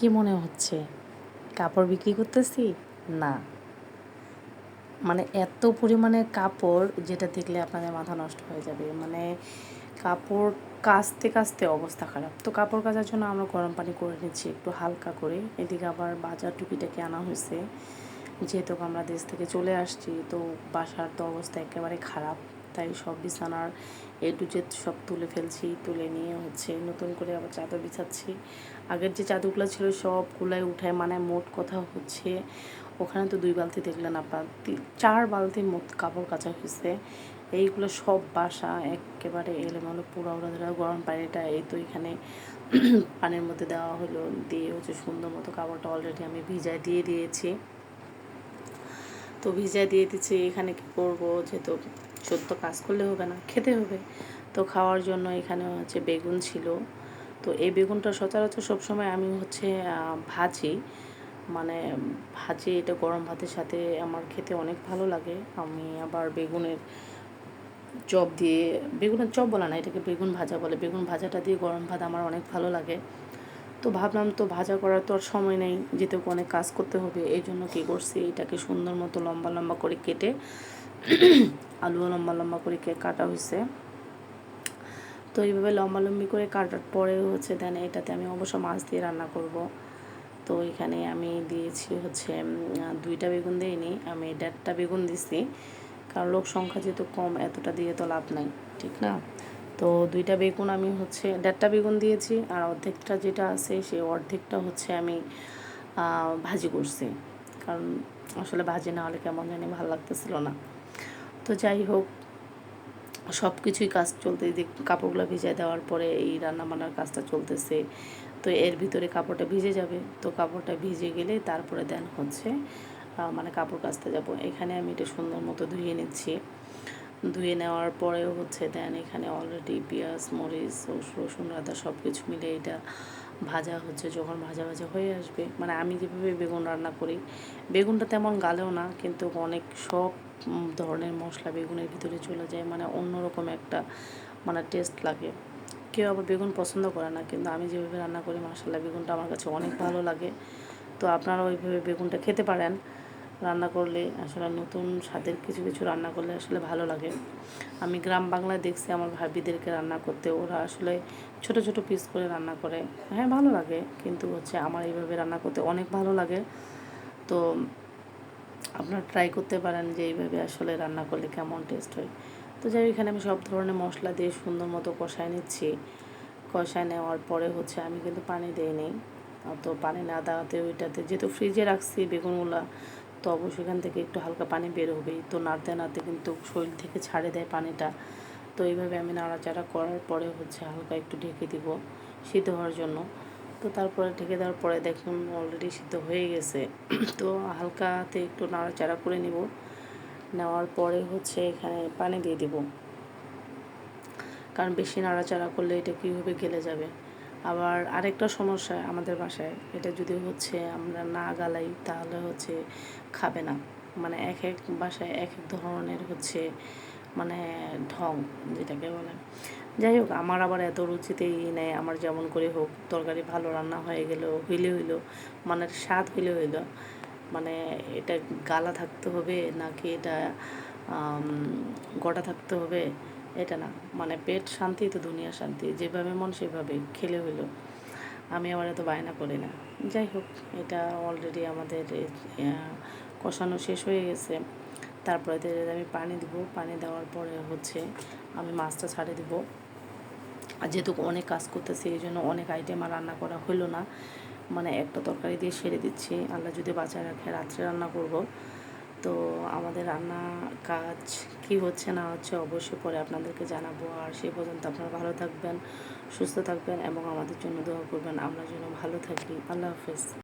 কি মনে হচ্ছে? কাপড় বিক্রি করতেছি? না। মানে এত পরিমাণে কাপড় যেটা দেখলে আপনাদের মাথা নষ্ট হয়ে যাবে। মানে কাপড় কাচতে কাচতে অবস্থা খারাপ। তো কাপড় কাচার জন্য আমরা গরম পানি করে নিচ্ছি একটু হালকা করে। এদিকে আবার বাজার টুকিটাকে আনা হয়েছে। যেহেতু আমরা দেশ থেকে চলে আসছি, তো বাসার তো অবস্থা একেবারে খারাপ। তাই সব বিছানার এ টু জেড সব তুলে ফেলছি, তুলে নিয়ে হচ্ছে নতুন করে আবার চাদর বিছাচ্ছি। আগের যে চাদরগুলো ছিল সবগুলাই উঠায় মানে মোট কথা হচ্ছে ওখানে তো দুই বালতি দেখলেন আপনার চার বালতির মোট কাপড় কাচা হয়েছে। এইগুলো সব বাসা একেবারে এলোমেলো, পুরো ওরা গরম পানিটা এই তো এখানে পানির মধ্যে দেওয়া হলো, দিয়ে হচ্ছে সুন্দর মতো কাপড়টা অলরেডি আমি ভিজায় দিয়ে দিয়েছি। তো ভিজায় দিয়ে দিচ্ছি, এখানে কী করব, যেহেতু সত্য কাজ করলে হবে না, খেতে হবে। তো খাওয়ার জন্য এখানে হচ্ছে বেগুন ছিল। তো এই বেগুনটা সচরাচর সবসময় আমি হচ্ছে ভাজি। মানে ভাজি এটা গরম ভাতের সাথে আমার খেতে অনেক ভালো লাগে। আমি আবার বেগুনের চপ দিয়ে, বেগুনের চপ বলা না, এটাকে বেগুন ভাজা বলে। বেগুন ভাজাটা দিয়ে গরম ভাত আমার অনেক ভালো লাগে। তো ভাবলাম তো ভাজা করার তো আর সময় নেই যেতে অনেক কাজ করতে হবে, এই জন্য কী করছি, এটাকে সুন্দর মতো লম্বা লম্বা করে কেটে আলুও লম্বা লম্বা করে কাটা হয়েছে তো এইভাবে লম্বা লম্বি করে কাটার পরে হচ্ছে দেন এটাতে আমি অবশ্য মাছ দিয়ে রান্না করব। তো এখানে আমি দিয়েছি হচ্ছে দুইটা বেগুন দিইনি আমি দেড়টা বেগুন দিছি। কারণ লোক সংখ্যা যেহেতু কম, এতটা দিয়ে তো লাভ নাই, ঠিক না? তো দুইটা বেগুন আমি হচ্ছে, দেড়টা বেগুন দিয়েছি আর অর্ধেকটা যেটা আছে সেই অর্ধেকটা হচ্ছে আমি ভাজি করছি। কারণ আসলে ভাজি না হলে কেমন জানি ভালো লাগতেছিল না। তো যাই হোক, সব কিছুই কাজ চলতে কাপড়গুলো ভিজে দেওয়ার পরে এই রান্না বান্নার কাজটা চলতেছে। তো এর ভিতরে কাপড়টা ভিজে যাবে। তো কাপড়টা ভিজে গেলে তারপরে দেন হচ্ছে মানে কাপড় কাচতে যাব। এখানে আমি এটা সুন্দর মতো ধুয়ে নিচ্ছি। ধুয়ে নেওয়ার পরেও হচ্ছে দেন এখানে অলরেডি পেঁয়াজ, মরিচ, রসুন আদা সব কিছু মিলে এটা ভাজা হচ্ছে যখন ভাজা ভাজা হয়ে আসবে। মানে আমি যেভাবে বেগুন রান্না করি, বেগুনটা তেমন গালেও না, কিন্তু অনেক সব ধরনের মশলা বেগুনের ভিতরে চলে যায় মানে অন্যরকম একটা মানে টেস্ট লাগে। কেউ আবার বেগুন পছন্দ করে না, কিন্তু আমি যেভাবে রান্না করি মশলা বেগুনটা আমার কাছে অনেক ভালো লাগে। তো আপনারা ওইভাবে বেগুনটা খেতে পারেন। রান্না করলে, আসলে নতুন স্বাদের কিছু কিছু রান্না করলে আসলে ভালো লাগে। আমি গ্রাম বাংলায় দেখছি আমার ভাবিদেরকে রান্না করতে, ওরা আসলে ছোট ছোট পিস করে রান্না করে। হ্যাঁ ভালো লাগে, কিন্তু হচ্ছে আমার এইভাবে রান্না করতে অনেক ভালো লাগে। তো আপনারা ট্রাই করতে পারেন যে এইভাবে আসলে রান্না করলে কেমন টেস্ট হয়। তো যাই এখানে আমি সব ধরনের মশলা দিয়ে সুন্দর মতো কষায় নিচ্ছি। কষায় নেওয়ার পরে হচ্ছে আমি কিন্তু পানি দিইনি তো পানি না দেওয়াতে ওইটাতে যেহেতু ফ্রিজে রাখছি বেগুনগুলা, তো অবশ্যই এখান থেকে একটু হালকা পানি বের হবেই তো নাড়তে নাড়তে কিন্তু শরীর থেকে ছাড়ে দেয় পানিটা। তো এইভাবে আমি নাড়াচাড়া করার পরে হচ্ছে হালকা একটু ঢেকে দিব সিদ্ধ হওয়ার জন্য। তো তারপরে ঢেকে দেওয়ার পরে দেখুন অলরেডি সিদ্ধ হয়ে গেছে। তো হালকাতে একটু নাড়াচাড়া করে নিব। নেওয়ার পরে হচ্ছে এখানে পানি দিয়ে দিব। কারণ বেশি নাড়াচাড়া করলে এটা কীভাবে গেলে যাবে? আবার আরেকটা সমস্যা আমাদের বাসায়, এটা যদি হচ্ছে আমরা না গালাই তাহলে হচ্ছে খাবে না। মানে এক এক বাসায় এক এক ধরনের হচ্ছে মানে ঢং, যেটাকে বলে। যাই হোক, আমার আবার এত রুচিতেই নেয় আমার যেমন করে হোক, তরকারি ভালো রান্না হয়ে গেল হইলে হইল মানে স্বাদ হইলে হইল মানে এটা গালা থাকতে হবে, নাকি এটা গোটা থাকতে হবে, এটা না মানে পেট শান্তি তো দুনিয়া শান্তি, যেভাবে মন সেভাবে খেলে হইল, আমি আবার এত বায়না করি না। যাই হোক, এটা অলরেডি আমাদের কষানো শেষ হয়ে গেছে, তারপরে আমি পানি দিব, পানি দেওয়ার পরে হচ্ছে আমি মাছটা ছাড়ে দিব আর যেহেতু অনেক কাজ করতেছি, এই জন্য অনেক আইটেম আর রান্না করা হলো না। মানে একটা তরকারি দিয়ে সেরে দিচ্ছি। আল্লাহ যদি বাঁচা রাখে, রাত্রে রান্না করব। তো আমাদের রান্না কাজ কি হচ্ছে না হচ্ছে অবশ্যই পরে আপনাদেরকে জানাব। আর সেই পর্যন্ত আপনারা ভালো থাকবেন, সুস্থ থাকবেন এবং আমাদের জন্য দোয়া করবেন। আমরা যেন ভালো থাকি। আল্লাহ হাফেজ।